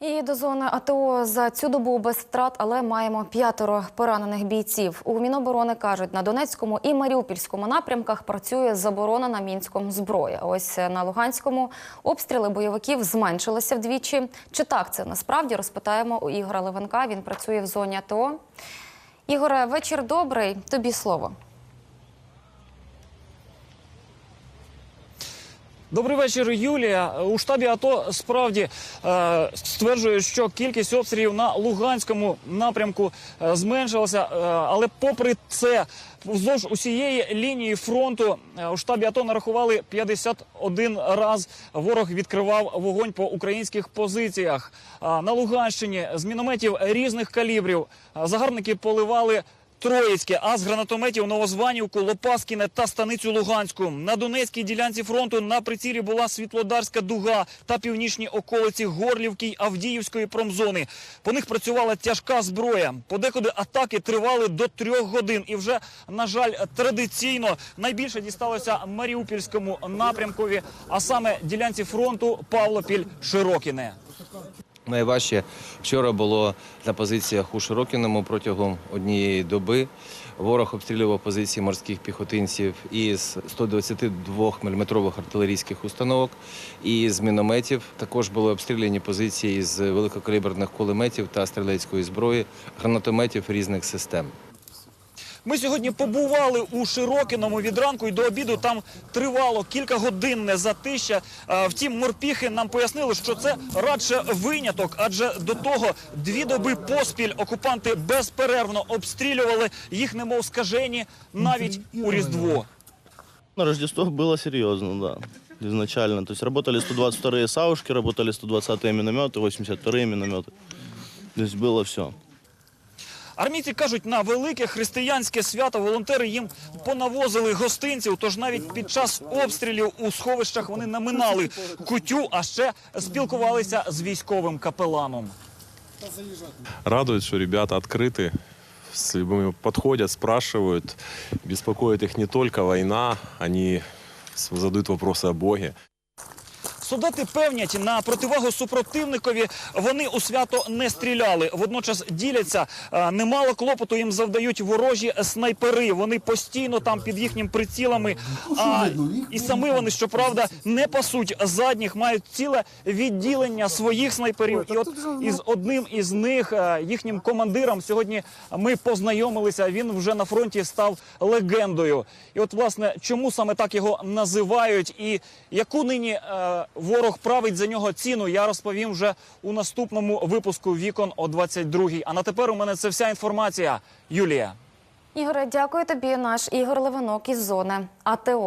І до зони АТО за цю добу без втрат, але маємо п'ятеро поранених бійців. У Міноборони кажуть, на Донецькому і Маріупольському напрямках працює заборонена мінськом зброя. Ось на Луганському обстріли бойовиків зменшилися вдвічі. Чи так це насправді розпитаємо у Ігора Левенка? Він працює в зоні АТО. Ігоре, вечір добрий. Тобі слово. Добрий вечір, Юлія. У штабі АТО справді е, стверджують, що кількість обстрілів на Луганському напрямку е, зменшилася. Е, але попри це, вздовж усієї лінії фронту е, у штабі АТО нарахували 51 раз. Ворог відкривав вогонь по українських позиціях. А на Луганщині з мінометів різних калібрів е, загарбники поливали. Троїцьке, а з гранатометів Новозванівку, Лопаскіне та станицю Луганську. На Донецькій ділянці фронту на прицілі була Світлодарська дуга та північні околиці Горлівки й Авдіївської промзони. По них працювала тяжка зброя. Подекуди атаки тривали до трьох годин. І вже, на жаль, традиційно найбільше дісталося Маріупольському напрямкові, а саме ділянці фронту Павлопіль-Широкіне. Найважче вчора було на позиціях у Широкіному протягом однієї доби. Ворог обстрілював позиції морських піхотинців із 122 мм артилерійських установок і з мінометів. Також були обстріляні позиції з великокаліберних кулеметів та стрілецької зброї, гранатометів різних систем. Ми сьогодні побували у Широкіному від ранку і до обіду. Там тривало кількагодинне затища. Е, Втім, морпіхи нам пояснили, що це радше виняток, адже до того дві доби поспіль окупанти безперервно обстрілювали їх, немов скажені, навіть у Різдво. На Рождество было серьезно, да, изначально. То есть работали 122-е саушки, работали 120-е минометы, 82-е минометы. То есть было все. Армійці кажуть, на велике християнське свято волонтери їм понавозили гостинців. Тож навіть під час обстрілів у сховищах вони наминали кутю, а ще спілкувалися з військовим капеланом. радует, что ребята открыты, с любыми подходят, спрашивают. Беспокоит их не только война, они с- задают вопросы о Боге. Солдати певнять, на противагу супротивникові вони у свято не стріляли. Водночас діляться, е, немало клопоту їм завдають ворожі снайпери. Вони постійно там під їхніми прицілами. А і самі вони, щоправда, не пасуть задніх, мають ціле відділення своїх снайперів. І от із одним із них, е, їхнім командиром, сьогодні ми познайомилися. Він вже на фронті став легендою. І от, власне, чому саме так його називають, і яку нині е, ворог править за нього ціну, я розповім вже у наступному випуску вікон о 22-й. А на тепер у мене це вся інформація. Юлія. Ігоре, дякую тобі. Наш Ігор Левинок із зони АТО.